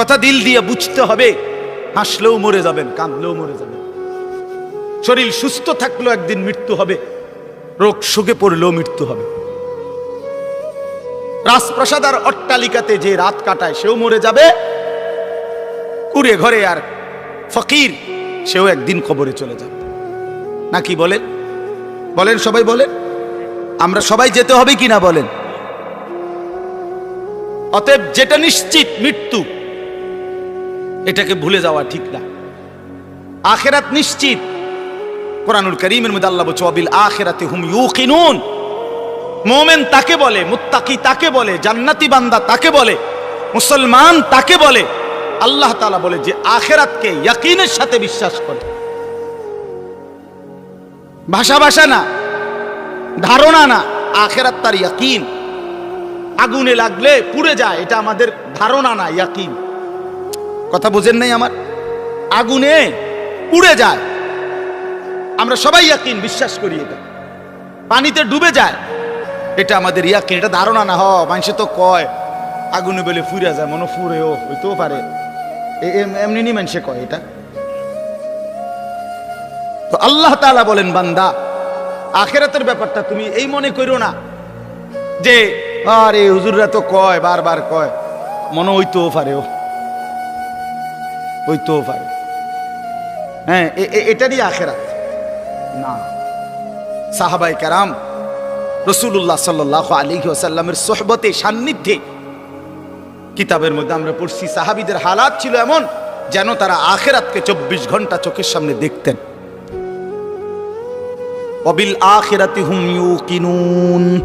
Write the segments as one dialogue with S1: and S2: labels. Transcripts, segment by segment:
S1: কথা দিল দিয়ে বুঝতে হবে। হাসলেও মরে যাবেন, কাঁদলেও মরে যাবেন। শরীর সুস্থ থাকলেও একদিন মৃত্যু হবে, রোগ সুখে পড়লেও মৃত্যু হবে। রাজপ্রাসাদ আর অট্টালিকাতে যে রাত কাটায়, সেও মরে যাবে। কুড়ে ঘরে আর ফকির, সেও একদিন খবরে চলে যাবে। নাকি বলেন? বলেন সবাই বলেন। আমরা সবাই যেতে হবে কিনা বলেন? অতএব যেটা নিশ্চিত, মৃত্যু। এটাকে ভুলে যাওয়া ঠিক না। আখেরাত নিশ্চিত। কোরআনুল করিমের মধ্যে আল্লাহ বলছে অবিল আখেরাতে হুম ইউকিনুন। মোমেন তাকে বলে, মুত্তাকি তাকে বলে, জান্নাতি বান্দা তাকে বলে, মুসলমান তাকে বলে। আল্লাহ তালা বলে যে, আখেরাতকে ইয়াকিনের সাথে বিশ্বাস করে। ভাষা ভাষা না, ধারণা না, আখেরাত তার ইয়াকিন। আগুনে লাগলে পুড়ে যায়, এটা আমাদের ধারণা না, ইয়াকিন। কথা বোঝেন নাই আমার? আগুনে পুড়ে যায়। আমরা সবাই ইয়াকিন, বিশ্বাস করি এটা। পানিতে ডুবে যায়। এটা আমাদের ইয়াকিন, এটা ধারণা না, হ, মানুষে তো কয়, আগুনে বলে ফুরে যায়, মনে ও, হইতেও পারে। এম- এমনি নি মানুষে কয় এটা। তো আল্লাহ তাআলা বলেন, বান্দা, আখেরাতের ব্যাপারটা তুমি এই মনে করো না যে, আরে হুজুররা তো কয়, বারবার কয়, মনে হইতেও পারে, ও। হইতেও পারে হ্যাঁ এ- এ- এটারই আখেরাত। না। সাহাবাই কারাম রসুল্লাহ সাল্লাহ আলী আসাল্লামের সোহবতে সান্নিধ্যে কিতাবের মধ্যে আমরা পড়ছি সাহাবিদের হালাত ছিল এমন যেন তারা আখেরাতকে চব্বিশ ঘণ্টা চোখের সামনে দেখতেন। অবিল আখেরাতি হুম ইউকিনুন।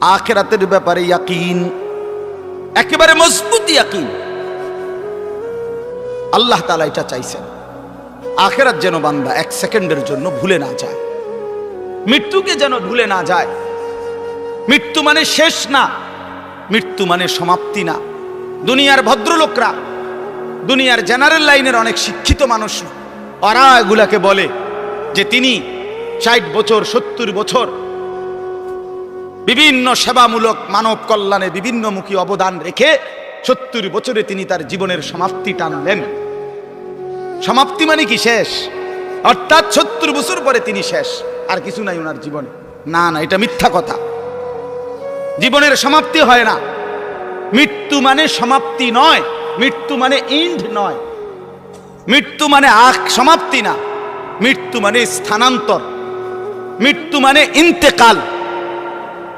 S1: আখেরাতের ব্যাপারে ইয়াকিন একেবারে মজবুত ইয়াকিন। আল্লাহ তালা এটা চাইছেন। আখেরাত যেন বান্দা এক সেকেন্ডের জন্য ভুলে না যায়। মৃত্যুকে যেন ভুলে না যায়। মৃত্যু মানে শেষ না, মৃত্যু মানে সমাপ্তি না। দুনিয়ার ভদ্রলোকরা, দুনিয়ার জেনারেল লাইনের অনেক শিক্ষিত মানুষ, ওরা এগুলাকে বলে যে তিনি ষাট বছর, সত্তর বছর বিভিন্ন সেবামূলক মানব কল্যাণে বিভিন্নমুখী অবদান রেখে সত্তর বছরে তিনি তার জীবনের সমাপ্তি টানলেন। সমাপ্তি মানে কি? শেষ। অর্থাৎ সত্তর বছর পরে তিনি শেষ। আর কিছু নাই ওনার জীবনে। না না, এটা মিথ্যা কথা। জীবনের সমাপ্তি হয় না। মৃত্যু মানে সমাপ্তি নয়। মৃত্যু মানে ইন্ড নয়। মৃত্যু মানে আখ, সমাপ্তি না। মৃত্যু মানে স্থানান্তর। মৃত্যু মানে ইন্তেকাল।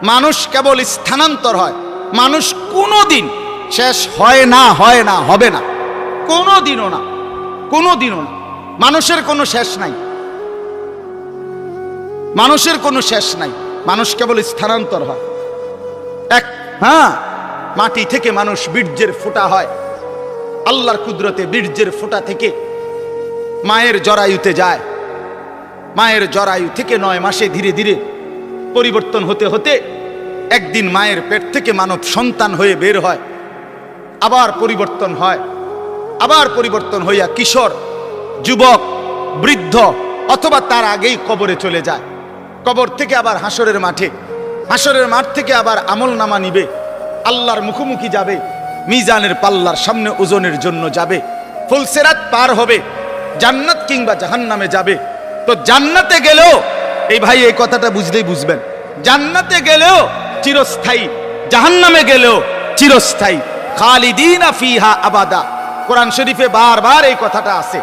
S1: মানুষ কেবল স্থানান্তর হয়। মানুষ কোনো দিন শেষ হয় না হয় না, হবে না। কোনো দিনও না কোনো দিনও না। মানুষের কোনো শেষ নাই। মানুষের কোনো শেষ নাই। মানুষ কেবল স্থানান্তর হয়। এক হ্যাঁ মাটি থেকে মানুষ বীর্যের ফোঁটা হয়। আল্লাহর কুদরতে বীর্যের ফোঁটা থেকে মায়ের জরায়ুতে যায়। মায়ের জরায়ু থেকে নয় মাসে ধীরে ধীরে পরিবর্তন হতে হতে একদিন মায়ের পেট থেকে মানব সন্তান হয়ে বের হয়। আবার পরিবর্তন হয়। আবার পরিবর্তন হইয়া কিশোর, যুবক, বৃদ্ধ অথবা তার আগেই কবরে চলে যায়। কবর থেকে আবার হাসরের মাঠে। হাসরের মাঠ থেকে আবার আমল নামা নিবে। আল্লাহর মুখোমুখি যাবে। মিজানের পাল্লার সামনে ওজনের জন্য যাবে। ফুলসেরাত পার হবে। জান্নাত কিংবা জাহান্নামে যাবে। তো জান্নাতে গেলেও, এই ভাই এই কথাটা বুঝলেই বুঝবেন। জান্নাতে গেলেও চিরস্থায়ী। জাহান্নামে গেলেও চিরস্থায়ী। ফিহা আবাদা। কোরআন শরীফে বারবার এই কথাটা আছে।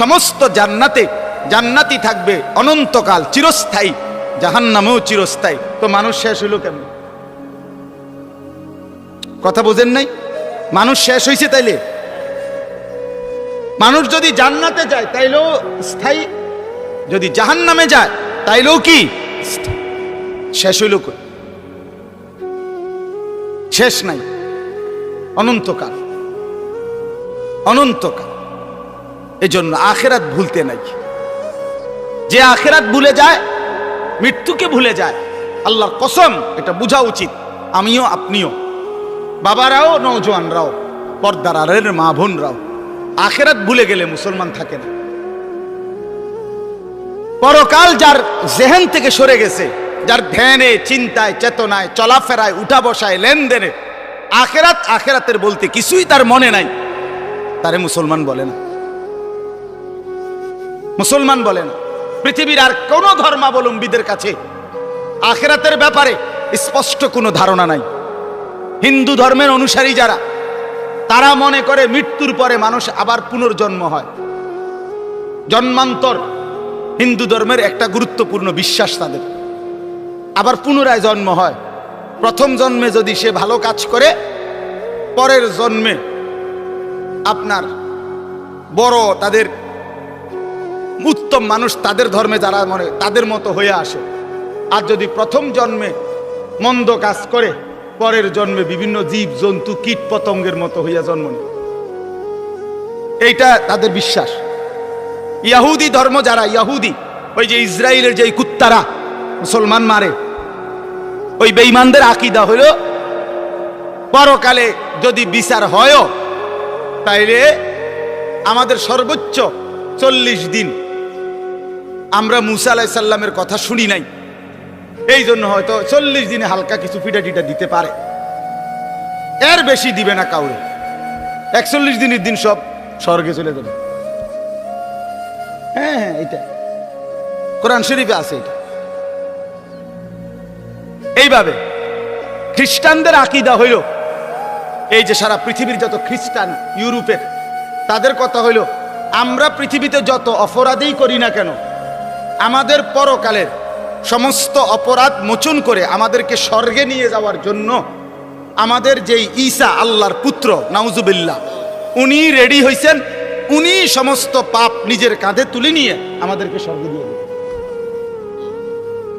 S1: সমস্ত জান্নাতে জান্নাতি থাকবে, অনন্তকাল চিরস্থায়ী, জাহান্নামেও চিরস্থায়ী। তো মানুষ শেষ হইল কেমন? কথা বোঝেন নাই? মানুষ শেষ হয়েছে তাইলে? মানুষ যদি জান্নাতে যায়, তাইলেও স্থায়ী। যদি জাহান্নামে যায়, তাইলেও কি? শেষ হইল কই? শেষ নাই। অনন্তকাল। অনন্তকাল। এজন্য আখেরাত ভুলতে নাই। যে আখেরাত ভুলে যায়, মৃত্যুকে ভুলে যায়, আল্লাহর কসম, এটা বোঝা উচিত। আমিও, আপনিও। বাবারাও নৌজওয়ানরাও পর্দার আড়ের মা বোনরাও। আখেরাত ভুলে গেলে মুসলমান থাকে না। পরকাল যার জেহেন থেকে সরে গেছে যার ধ্যানে, চিন্তায়, চেতনায়, চলাফেরায় উঠা বসায় লেনদেনে, আখেরাত, আখেরাতের বলতে কিছুই তার মনে নাই। তারে মুসলমান বলে না। মুসলমান বলে না। পৃথিবীর আর কোন ধর্মাবলম্বীদের কাছে আখেরাতের ব্যাপারে স্পষ্ট কোনো ধারণা নাই। হিন্দু ধর্মের অনুসারী যারা, তারা মনে করে মৃত্যুর পরে মানুষ আবার পুনর্জন্ম হয়। জন্মান্তর হিন্দু ধর্মের একটা গুরুত্বপূর্ণ বিশ্বাস তাদের। আবার পুনরায় জন্ম হয়। প্রথম জন্মে যদি সে ভালো কাজ করে, পরের জন্মে আপনার বড় তাদের উত্তম মানুষ তাদের ধর্মে যারা মনে তাদের মতো হয়ে আসে। আর যদি প্রথম জন্মে মন্দ কাজ করে, পরের জন্মে বিভিন্ন জীব, জন্তু, কীট পতঙ্গের মতো হইয়া জন্ম নেয়। এইটা তাদের বিশ্বাস। ইয়াহুদি ধর্ম যারা, ইয়াহুদি, ওই যে ইসরায়েলের যে কুত্তারা, মুসলমান মারে ওই বেঈমানদের আকিদা হইল পরকালে যদি বিচার হয়ও, তাইলে আমাদের সর্বোচ্চ চল্লিশ দিন আমরা মুসা আলাহ সাল্লামের কথা শুনি নাই। এই জন্য হয়তো চল্লিশ দিনে হালকা কিছু পিঠা টিটা দিতে পারে। এর বেশি দিবে না কাউরে। একচল্লিশ দিনের দিন সব স্বর্গে চলে যাবে। হ্যাঁ হ্যাঁ এটা কোরআন শরীফে আছে এটা। এইভাবে খ্রিস্টানদের আকিদা হইল, এই যে সারা পৃথিবীর যত খ্রিস্টান ইউরোপের, তাদের কথা হইল, আমরা পৃথিবীতে যত অপরাধই করি না কেন, আমাদের পরকালের সমস্ত অপরাধ মোচন করে আমাদেরকে স্বর্গে নিয়ে যাওয়ার জন্য আমাদের যেই ঈসা আল্লাহর পুত্র, নাউজুবিল্লাহ, উনি রেডি হয়েছেন উনি সমস্ত পাপ নিজের কাঁধে তুলে নিয়ে আমাদেরকে স্বর্গে দিয়ে দেবেন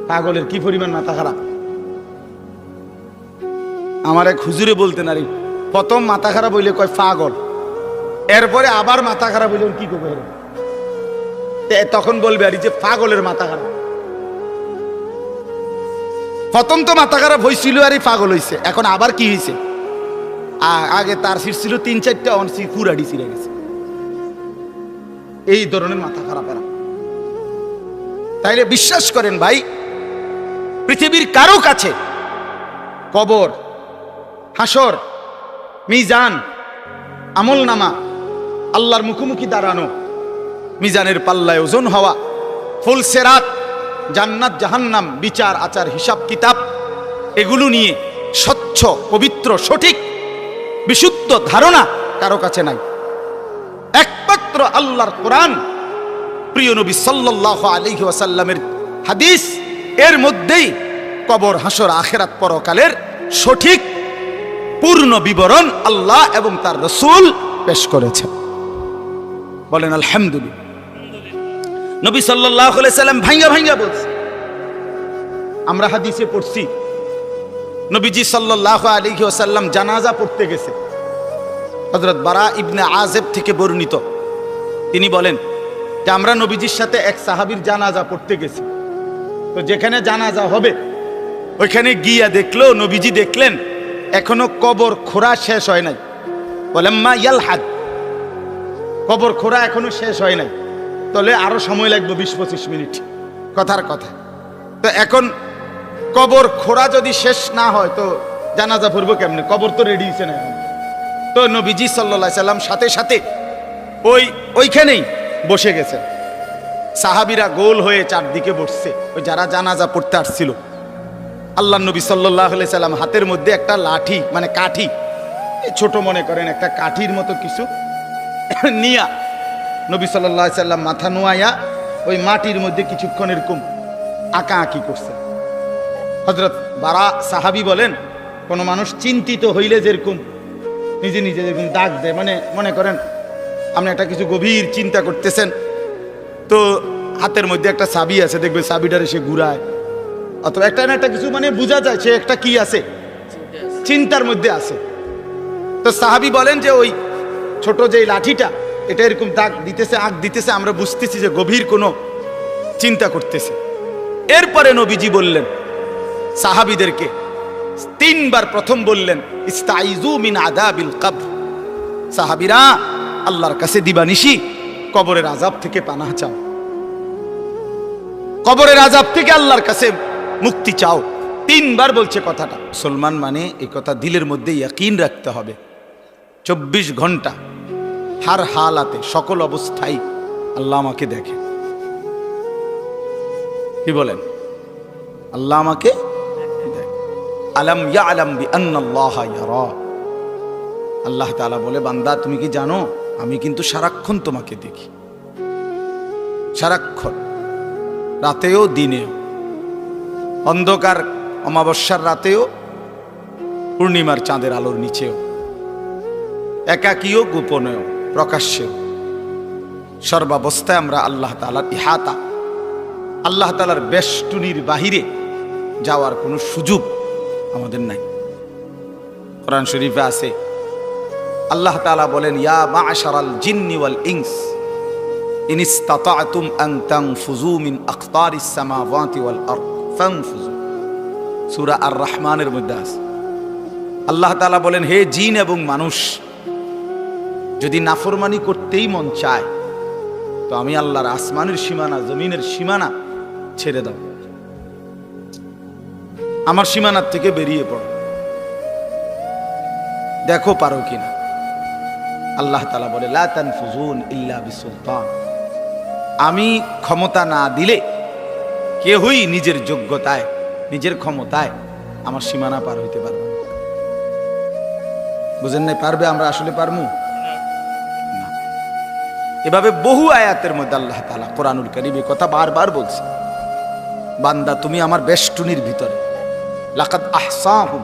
S1: পাগলের কি পরিমাণ মাথা খারাপ? আমার এক হুজুরে বলতেন আরে প্রথম মাথা খারাপ হইলে কয় পাগল, এরপরে আবার মাথা খারাপ হইলে কি করবে? তখন বলবে আর যে পাগলের মাথা খারাপ। প্রথম তো মাথা খারাপ হয়েছিল আর এই পাগল হয়েছে এখন আবার কি হয়েছে আগে তার সিট ছিল তিন চারটা অনসি পুরাডি ছিঁড়ে গেছে। এই ধরনের মাথা খারাপ এরা। তাইলে বিশ্বাস করেন ভাই, পৃথিবীর কারও কাছে কবর হাসর, মিজান আমল নামা আল্লাহর মুখোমুখি দাঁড়ানো, মিজানের পাল্লায় ওজন হওয়া ফুলসেরাত জান্নাত, জাহান্নাম, বিচার, আচার, হিসাব, কিতাব, এগুলো নিয়ে স্বচ্ছ, পবিত্র, সঠিক, বিশুদ্ধ ধারণা কারও কাছে নাই। একমাত্র আল্লাহর কোরআন, প্রিয় নবী সাল্লাল্লাহু আলাইহি ওয়াসাল্লামের হাদিস, এর মধ্যেই কবর, হাসর, আখেরাত পরকালের সঠিক পূর্ণ বিবরণ আল্লাহ এবং তার রসুল পেশ করেছেন। বলেন, আলহামদুলিল্লাহ। নবী আলাইহি সাল্লাম ভাঙ্গা ভাঙ্গা বলছে। আমরা হাদিসে পড়ছি, নবীজি সাল্লাল্লাহু আলাইহি ওয়াসাল্লাম জানাজা পড়তে গেছে। হযরত বারা ইবনে আজেব থেকে বর্ণিত। তিনি বলেন যে, আমরা নবীজির সাথে এক সাহাবীর জানাজা পড়তে গেছি। তো যেখানে জানাজা হবে, ওইখানে গিয়া দেখল, নবীজি দেখলেন এখনও কবর খোরা শেষ হয় নাই। বলেন মা ইয়াল হাদ কবর খোরা এখনও শেষ হয় নাই। তাহলে আরও সময় লাগবে বিশ পঁচিশ মিনিট। কথার কথা। তো এখন কবর খোরা যদি শেষ না হয়, তো জানাজা পড়ব কেমনে? কবর তো রেডি হয়েছে না। তো নবীজি সাল্লা সাল্লাম সাথে সাথে ওই, ওইখানেই বসে গেছে। সাহাবিরা গোল হয়ে চারদিকে বসছে। ওই যারা জানাজা পড়তে আসছিল। আল্লাহ নবী সাল্লাহ সাল্লাম হাতের মধ্যে একটা লাঠি মানে কাঠি ছোট মনে করেন একটা কাঠির মতো কিছু নিয়া নবী সাল্লাহ সাল্লাম মাথা নোয়াইয়া ওই মাটির মধ্যে কিছুক্ষণ এরকম আঁকা আঁকি করছে। হজরত বারা সাহাবি বলেন, কোনো মানুষ চিন্তিত হইলে যেরকম নিজে নিজে যেরকম দাগ দেয় মানে মনে করেন আপনি একটা কিছু গভীর চিন্তা করতেছেন, তো হাতের মধ্যে একটা সাবি আছে দেখবে চাবিটারে সে ঘুরায়। অথবা একটা না একটা কিছু মানে বোঝা যায় সে একটা কি আছে। চিন্তার মধ্যে আছে। তো সাহাবি বলেন যে ওই ছোট যে লাঠিটা, এটা এরকম দাগ দিতেছে, আগ দিতেছে, আমরা বুঝতেছি যে গভীর কোনো চিন্তা করতেছে। এরপরে নবীজি বললেন, সাহাবিদেরকে তিনবার প্রথম বললেন মিন আদাবিল কবর। সাহাবিরা, আল্লাহর কাছে দিবানিশি, কবরের আজাব থেকে পানা চাও। কবরের আজাব থেকে আল্লাহর কাছে মুক্তি চাও। তিনবার বলছে কথাটা। মুসলমান মানে এই কথা দিলের মধ্যে ইয়াকিন রাখতে হবে। চব্বিশ ঘণ্টা হার হালাতে সকল অবস্থায় আল্লাহ আমাকে দেখে। কি বলেন? আল্লাহ আমাকে। আলম ইয়া আলম বি আল্লাহ তাআলা বলে, বান্দা, তুমি কি জানো? আমি কিন্তু সারাক্ষণ তোমাকে দেখি। সারাক্ষণ। রাতেও, দিনেও। অন্ধকার অমাবস্যার রাতেও, পূর্ণিমার চাঁদের আলোর নিচেও, একাকীয় গোপনেও, প্রকাশ্যেও, সর্বাবস্থায় আমরা আল্লাহ তালার ইহাতা, আল্লাহ তালার বেষ্টনীর বাহিরে যাওয়ার কোনো সুযোগ আমাদের নাই। কোরআন শরীফে আছে, আল্লাহ তালা বলেন, ইয়া মাশারাল জিন্নি ওয়াল ইনস, ইন ইসতাতাতুম আন তানফুযু মিন আকতারিস সামাওয়াতি ওয়াল আরদ। সূরা আর রহমানের মধ্যে আছে। আল্লাহ তাআলা বলেন, হে জিন এবং মানুষ, যদি নাফরমানি করতেই মন চায়, তো আমি আল্লাহর আসমানের সীমানা, জমিনের সীমানা ছেড়ে দাও। আমার সীমানার থেকে বেরিয়ে পড়ো। দেখো পারো কিনা? আল্লাহ তালা বলে, লা তানফুজুন ইল্লা বিসুলতান। আমি ক্ষমতা না দিলে কেহই নিজের যোগ্যতায়, নিজের ক্ষমতায় আমার সীমানা পার হইতে পারবে। বুঝেন নাই, পারবে আমরা আসলে পারমু? এভাবে বহু আয়াতের মধ্যে আল্লাহ তালা কোরআনুল করিম এই কথা বারবার বলছে, বান্দা, তুমি আমার বেষ্টনীর ভিতরে, লাকাদ আহসাহুম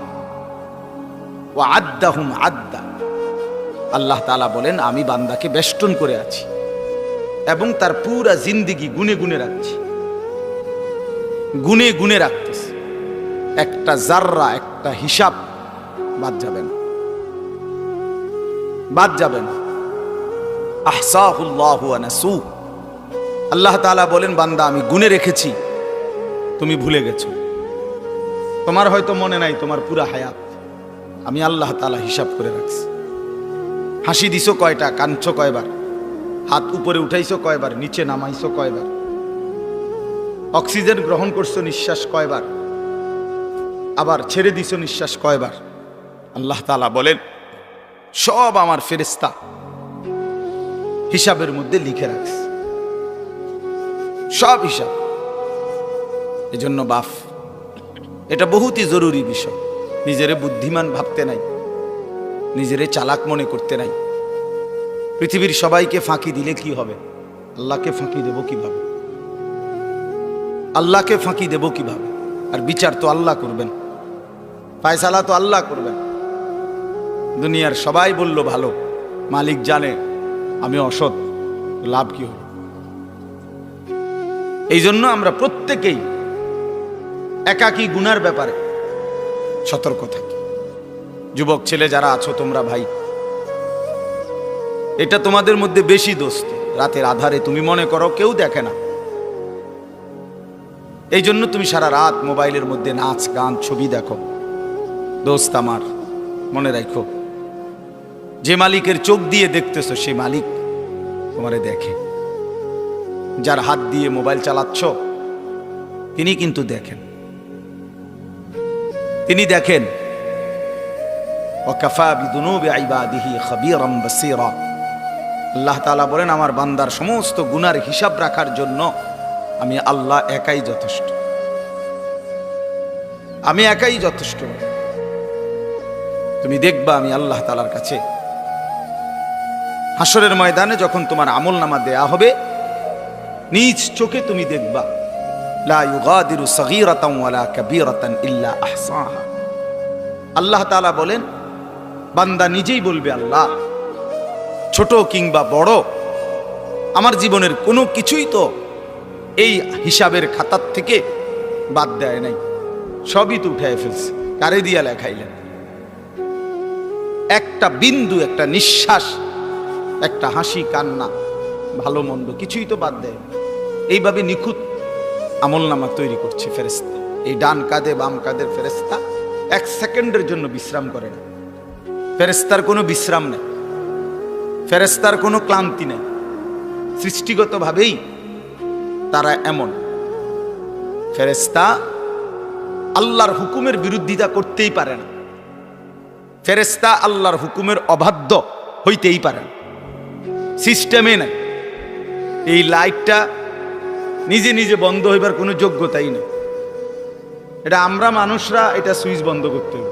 S1: ও আদ্দাহুম আদ্দা। আল্লাহ তালা বলেন, আমি বান্দাকে বেষ্টন করে আছি এবং তার পুরা জিন্দিগি গুনে গুনে রাখছি। গুনে গুনে রাখতেছি। একটা জাররা, একটা হিসাব বাদ যাবে না। বাদ যাবে না। আহসাহুল্লাহু আল্লাহ তাআলা বলেন, বান্দা, আমি গুনে রেখেছি, তুমি ভুলে গেছো। তোমার হয়তো মনে নাই, তোমার পুরা হায়াত। আমি আল্লাহ তাআলা হিসাব করে রাখছি। হাসি দিছো কয়টা, কাঁদছো কয়বার? হাত উপরে উঠাইছো কয়বার, নিচে নামাইছো কয়বার? অক্সিজেন গ্রহণ করছ নিঃশ্বাস কয়বার? আবার ছেড়ে দিছো নিঃশ্বাস কয়বার? আল্লাহ তালা বলেন, সব আমার ফেরেস্তা হিসাবের মধ্যে লিখে রাখছে। সব হিসাব। এজন্য বাফ এটা বহুতই জরুরি বিষয়। নিজেরে বুদ্ধিমান ভাবতে নাই, নিজেরে চালাক মনে করতে নাই। পৃথিবীর সবাইকে ফাঁকি দিলে কি হবে? আল্লাহকে ফাঁকি দেব কীভাবে? আল্লাহকে ফাঁকি দেব কীভাবে? আর বিচার তো আল্লাহ করবেন। ফায়সালা তো আল্লাহ করবেন। দুনিয়ার সবাই বলল ভালো। মালিক জানে, আমি অসৎ, লাভ কি হল? এই জন্য আমরা প্রত্যেকেই একাকী গুনার ব্যাপারে সতর্ক থাকি। যুবক ছেলে যারা আছো তোমরা ভাই, এটা তোমাদের মধ্যে বেশি দোস্ত। রাতের আধারে তুমি মনে করো কেউ দেখে না। এই জন্য তুমি সারা রাত মোবাইলের মধ্যে নাচ, গান, ছবি দেখো। দোস্ত আমার, মনে রাখো, যে মালিকের চোখ দিয়ে দেখতেছো, সে মালিক তোমারে দেখে। যার হাত দিয়ে মোবাইল চালাচ্ছ, তিনি কিন্তু দেখেন। তিনি দেখেন আল্লাহ তাআলা বলেন, আমার বান্দার সমস্ত গুনার হিসাব রাখার জন্য আমি আল্লাহ একাই যথেষ্ট। আমি একাই যথেষ্ট। তুমি দেখবা আমি আল্লাহ তালার কাছে হাসরের ময়দানে যখন তোমার আমল নামা দেয়া হবে, নিজ চোখে তুমি দেখবা আল্লাহ বলেন, বান্দা নিজেই বলবে, আল্লাহ, ছোট কিংবা বড়, আমার জীবনের কোনো কিছুই তো এই হিসাবের খাতার থেকে বাদ দেয় নাই। সবই তো উঠায় ফেলছে। কারে দিয়া লেখাইলেন? একটা বিন্দু, একটা নিঃশ্বাস, একটা হাসি, কান্না, ভালো, মন্দ, কিছুই তো বাদ দেয়। এইভাবে নিখুঁত আমল নামা তৈরি করছে ফেরেস্তা এই ডান কাঁধে, বাম কাঁধের ফেরেস্তা এক সেকেন্ডের জন্য বিশ্রাম করে না। ফেরেস্তার কোনো বিশ্রাম নেই। ফেরেস্তার কোনো ক্লান্তি নেই। সৃষ্টিগতভাবেই তারা এমন। ফেরেস্তা আল্লাহর হুকুমের বিরোধিতা করতেই পারে না। ফেরেস্তা আল্লাহর হুকুমের অবাধ্য হইতেই পারে না। সিস্টেমে নাই। এই লাইটটা নিজে নিজে বন্ধ হইবার কোনো যোগ্যতাই নেই। এটা আমরা মানুষরা এটা সুইচ বন্ধ করতে হবে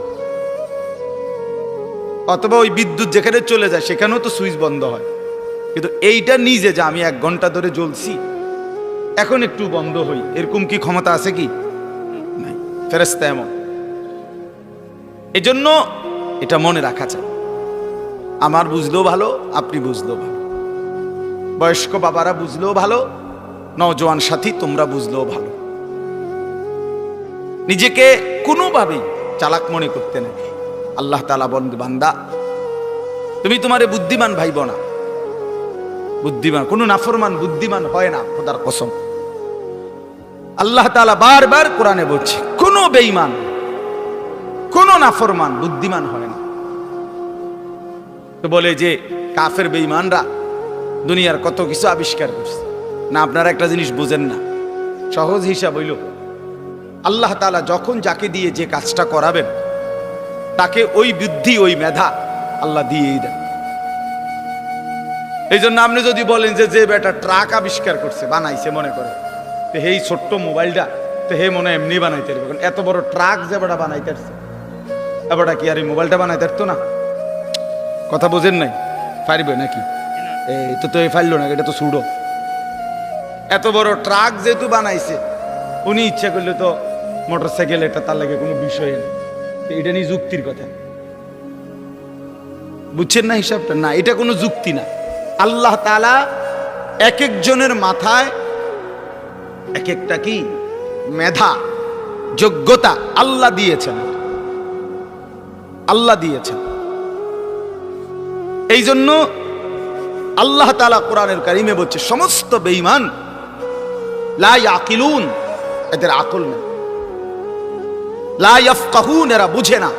S1: অথবা ওই বিদ্যুৎ যেখানে চলে যায়, সেখানেও তো সুইচ বন্ধ হয়। কিন্তু এইটা নিজে যে আমি এক ঘণ্টা ধরে জ্বলছি এখন একটু বন্ধ হই। এরকম কি ক্ষমতা আছে কি? নাই। ফেরেস্তা এমন। এজন্য এটা মনে রাখা চাই। আমার বুঝলেও ভালো, আপনি বুঝলেও ভালো। বয়স্ক বাবারা বুঝলেও ভালো, নওজোয়ান সাথী তোমরা বুঝলেও ভালো। নিজেকে কোনোভাবেই চালাক মনে করতে নেই। আল্লাহ তালা বন্ধ বান্দা। তুমি তোমারে বুদ্ধিমান ভাইব না। বুদ্ধিমান, কোনো নাফরমান, বুদ্ধিমান হয় না, খোদার কসম। আল্লাহ তালা বারবার কোরআনে বলছে, কোনো বেঈমান, কোনো নাফরমান, বুদ্ধিমান হয় না। তো বলে যে, কাফের বেঈমানরা দুনিয়ার কত কিছু আবিষ্কার করছে। না, আপনারা একটা জিনিস বোঝেন না। সহজ হিসাব হইল, আল্লাহ তালা যখন যাকে দিয়ে যে কাজটা করাবেন, তাকে ওই বুদ্ধি, ওই মেধা আল্লাহ দিয়েই দেন। এই জন্য আপনি যদি বলেন যে যে বেটা ট্রাক আবিষ্কার করছে, বানাইছে, মনে করে তো এই ছোট্ট মোবাইলটা, তো হে মনে এমনি বানাইতে পারবে। কারণ এত বড় ট্রাক যে বেটা বানাইতে পারছে এবারটা কি আর এই মোবাইলটা বানাইতে পারতো না? কথা বোঝেন নাই? পারবে নাকি? এই তো তো এই ফাইল না, এটা তো সুডো এত বড় ট্রাক যেহেতু বানাইছে, উনি ইচ্ছা করলে তো মোটর সাইকেল এটা তার লাগে কোনো বিষয় নেই। এটা নিয়ে যুক্তির কথা। বুঝছেন না হিসাবটা? না, এটা কোনো যুক্তি না। আল্লাহ তালা এক একজনের মাথায় এক একটা কি? মেধা, যোগ্যতা আল্লাহ দিয়েছেন। আল্লাহ দিয়েছেন। এই জন্য আল্লাহ তালা কোরআনের কারিমে বলছে, সমস্ত বেঈমান, লা ইয়াকিলুন, এদের আকল নেই। লা ইয়াফকাহুন, এরা বুঝে না।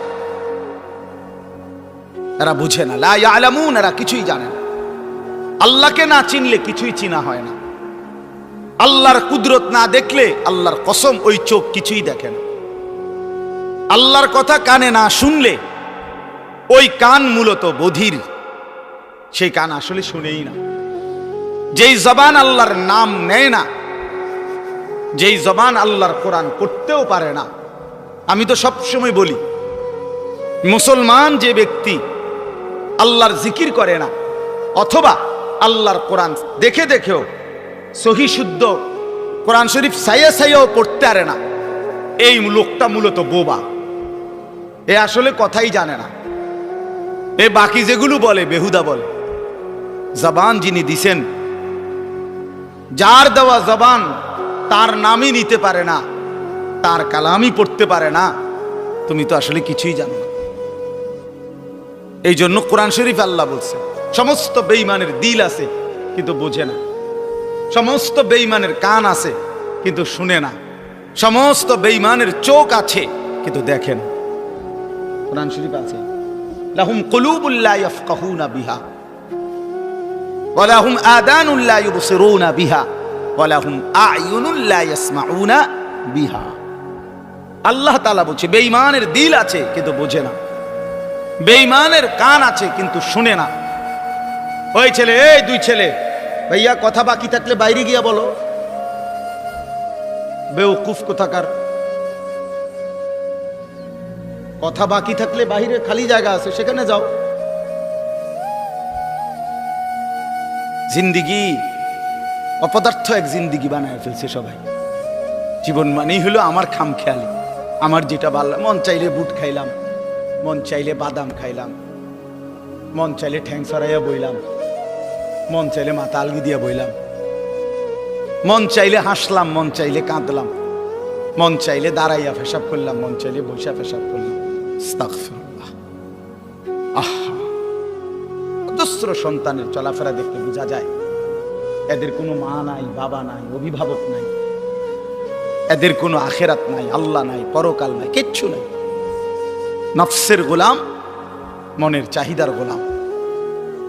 S1: এরা বুঝে না। লা ইয়ালামুন, এরা কিছুই জানে না। আল্লাহকে না চিনলে কিছুই চিনা হয় না। আল্লাহর কুদরত না দেখলে আল্লাহর কসম ওই চোখ কিছুই দেখে না। আল্লাহর কথা কানে না শুনলে ওই কান মূলত বধির। সেই কান আসলে শুনেই না। যেই জবান আল্লাহর নাম নেয় না, যেই জবান আল্লাহর কোরআন করতেও পারে না, আমি তো সবসময় বলি, মুসলমান যে ব্যক্তি আল্লাহর জিকির করে না, অথবা আল্লাহর কোরআন দেখে দেখেও সহি শুদ্ধ কোরআন শরীফ সাইয়া সাইয়াও পড়তে পারে না। এই লোকটা মূলত বোবা। এ আসলে কথাই জানে না। এ বাকি যেগুলো বলে, বেহুদা বলে। জবান যিনি দিছেন, যার দেওয়া জবান তার নামই নিতে পারে না, তার কালামই পড়তে পারে না। তুমি তো আসলে কিছুই জানো না। এই জন্য কোরআন শরীফ আল্লাহ বলছে, সমস্ত বেইমানের দিল আছে, কিন্তু বোঝে না। সমস্ত বেইমানের কান আছে, কিন্তু শুনে না। সমস্ত বেইমানের চোখ আছে, কিন্তু দেখে না। কোরআন শরীফ আছে, লাহুম কুলুবুল্লাহ ইয়াফকাহুনা বিহা ওয়ালাহুম আদানুল্লাহ ইউবসিরুনা বিহা ওয়ালাহুম আয়ুনুল্লাহ ইয়াসমাউনা বিহা। আল্লাহ তাআলা বলছে, বেঈমানের দিল আছে, কিন্তু বোঝে না। বেঈমানের কান আছে, কিন্তু শুনে না। ওই ছেলে, এই দুই ছেলে ভাইয়া, কথা বাকি থাকলে বাইরে গিয়া বলো। বেউকুফ কোথাকার? কথা বাকি থাকলে বাইরে খালি জায়গা আছে, সেখানে যাও। জিন্দিগি, অপদার্থ এক জিন্দিগি বানায় ফেলছে সবাই। জীবন মানেই হলো আমার খাম খেয়ালি। আমার যেটা ভালো মন চাইলে বুট খাইলাম, মন চাইলে বাদাম খাইলাম, মন চাইলে ঠ্যাং সরাইয়া বইলাম। মন চাইলে মাথা আলগি দিয়া বইলাম। মন চাইলে হাসলাম, মন চাইলে কাঁদলাম। মন চাইলে দাঁড়াইয়া পেশাব করলাম, মন চাইলে বৈশা পেশাব করলাম। অজস্র সন্তানের চলাফেরা দেখতে বোঝা যায়। এদের কোনো মা নাই, বাবা নাই, অভিভাবক নাই। এদের কোনো আখেরাত নাই, আল্লাহ নাই, পরকাল নাই, কিচ্ছু নাই। নফসের গোলাম, মনের চাহিদার গোলাম।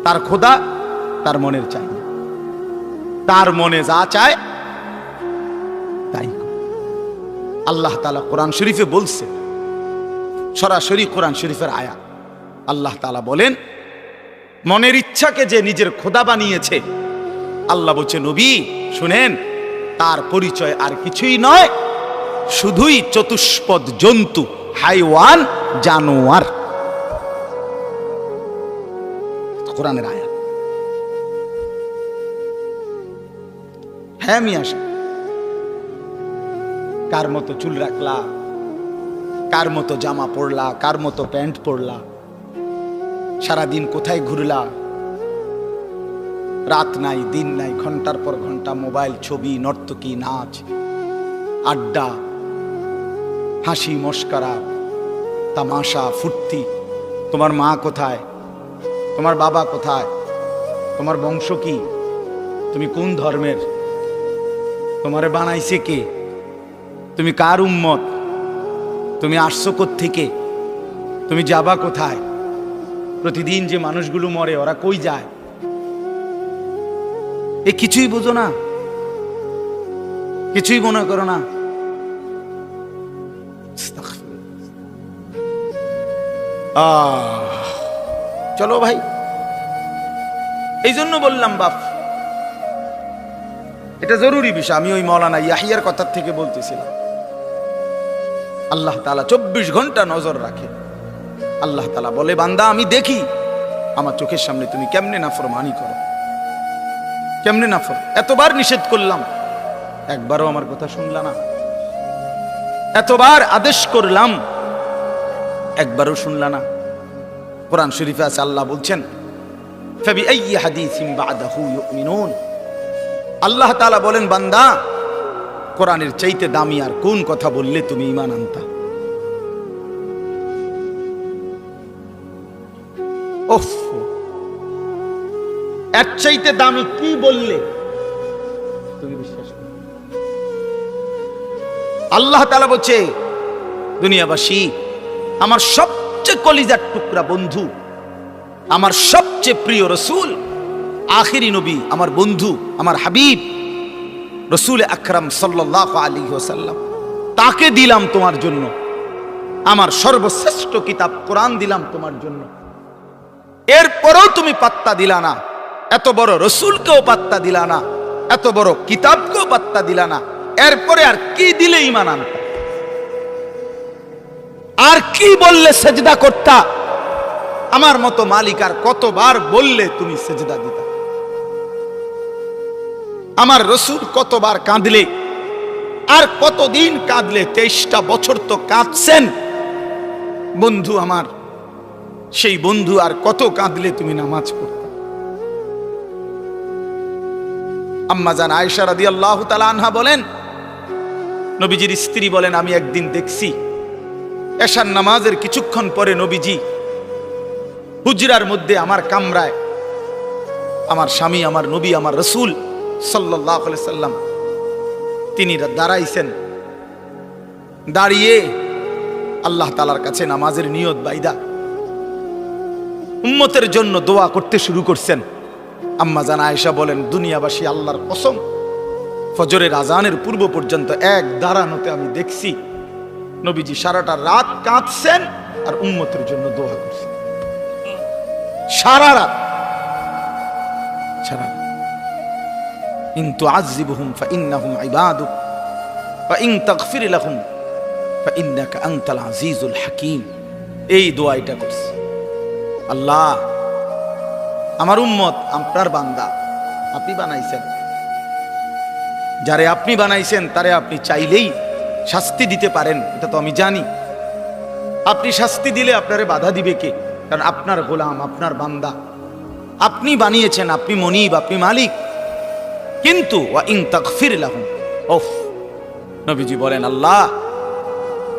S1: তার খোদা তার মনের চাহিদা তার মনে যা চায়, তাই আল্লাহ তালা কোরআন শরীফে বলছে, সরাসরি কোরআন শরীফের আয়া আল্লাহ তালা বলেন, মনের ইচ্ছাকে যে নিজের খোদা বানিয়েছে, আল্লাহ বলছে, নবী, শুনেন, তার পরিচয় আর কিছুই নয়, শুধুই চতুষ্পদ জন্তু, হাইওয়ান, জানোয়ার। কোরআনের আয়াত। হ্যাঁ মিয়া। কার মতো চুল রাখলা, কার মতো জামা পরলা, কার মতো প্যান্ট পরলা, সারাদিন কোথায় ঘুরলা? রাত নাই, দিন নাই, ঘণ্টার পর ঘণ্টা মোবাইল, ছবি, নর্তকী, নাচ, আড্ডা, হাসি, মস্কারা, তামাশা, ফুর্তি। তোমার মা কোথায়? তোমার বাবা কোথায়? তোমার বংশ কি? তুমি কোন ধর্মের? তোমারে বানাইছে কে? তুমি কার উম্মত? তুমি আসছো থেকে তুমি যাবা কোথায়? প্রতিদিন যে মানুষগুলো মরে, ওরা কই যায়? এ কিছুই বোঝো না। কিছুই মনে করো না। চলো ভাই। এই জন্য বললাম, বাপ। এটা জরুরি বিষয়, আমি ওই মৌলানা ইয়াহিয়ার কথার থেকে বলতেছিলাম। আল্লাহ তালা চব্বিশ ঘণ্টা নজর রাখে। আল্লাহ তালা বলে, বান্দা, আমি দেখি, আমার চোখের সামনে তুমি কেমনে নাফরমানি করো? কেমনে নাফর এতবার নিষেধ করলাম, একবারও আমার কথা শুনলা না। এতবার আদেশ করলাম, একবারও শুনলা না। কোরআন শরীফে আছে, আল্লাহ বলছেন, ফেবি হাদিস হাদিসিম বাদাহু ইউমিনুন। আল্লাহ তালা বলেন, বান্দা, কোরআনের চাইতে দামি আর কোন কথা বললে তুমি ইমান আনতা? এর চাইতে দামি কি বললে? তুমি বিশ্বাস আল্লাহ তাআলা বলছে, দুনিয়াবাসী, আমার সবচেয়ে কলিজার টুকরা বন্ধু, আমার সবচেয়ে প্রিয় রসুল আখিরি নবী, আমার বন্ধু, আমার হাবিব, রসুল আকরাম সাল্লাহ আলী ওসাল্লাম তাকে দিলাম তোমার জন্য। আমার সর্বশ্রেষ্ঠ কিতাব কোরআন দিলাম তোমার জন্য। এরপরেও তুমি পাত্তা দিলা না। এত বড় রসুলকেও পাত্তা দিলা না। এত বড় কিতাবকেও পাত্তা দিলা না। এরপরে আর কি দিলে ইমান আনতা? আর কি বললে সেজদা করতা? আমার মতো মালিক আর কতবার বললে তুমি সেজদা দিতা? আমার রসুল কতবার কাঁদলে? আর কতদিন কাঁদলে? তেইশটা বছর তো কাঁদছেন। বন্ধু আমার, সেই বন্ধু আর কত কাঁদলে তুমি নামাজ পড়তে? আম্মা জান আয়েশা রাদি আল্লাহ আনহা বলেন, নবীজির স্ত্রী বলেন, আমি একদিন দেখছি এশার নামাজের কিছুক্ষণ পরে নবীজি হুজরার মধ্যে আমার কামরায়, আমার স্বামী, আমার নবী, আমার রসুল সাল্লাম, তিনি দাঁড়াইছেন। দাঁড়িয়ে আল্লাহ তালার কাছে নামাজের নিয়ত বাইদা। উম্মতের জন্য দোয়া করতে শুরু করছেন। আম্মা জানা আয়েশা বলেন, দুনিয়াবাসী আল্লাহর কসম, ফজরের আজানের পূর্ব পর্যন্ত এক দাঁড়ানোতে আমি দেখছি। নবীজি সারাটা রাত কাঁদছেন আর উম্মতের জন্য দোয়া করছেন। সারা রাত। সারা রাত। ইন তুআযিবহুম ফাইন্নাহুম ইবাদুক, ওয়া ইন তাগফির লাহুম ফাইন্নাকা আনতাল আজিজুল হাকীম। এই দোয়া এটা করছে। আল্লাহ, আমার উম্মত, আপনার বান্দা, আপনি বানাইছেন। যারে আপনি বানাইছেন, তারে আপনি চাইলেই শাস্তি দিতে পারেন, এটা তো আমি জানি। আপনি শাস্তি দিলে আপনারে বাধা দিবে কে? কারণ আপনার গোলাম, আপনার বান্দা। আপনি বানিয়েছেন, আপনি মনিব, আপনি মালিক। কিন্তু ওফ নবীজি বলেন, আল্লাহ,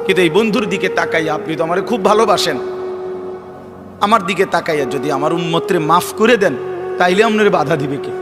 S1: কিন্তু এই বন্ধুর দিকে তাকাইয়া আপনি তো আমার খুব ভালোবাসেন। আমার দিকে তাকাইয়া যদি আমার উন্মত্রে মাফ করে দেন, তাইলে আপনার বাধা দিবে কে?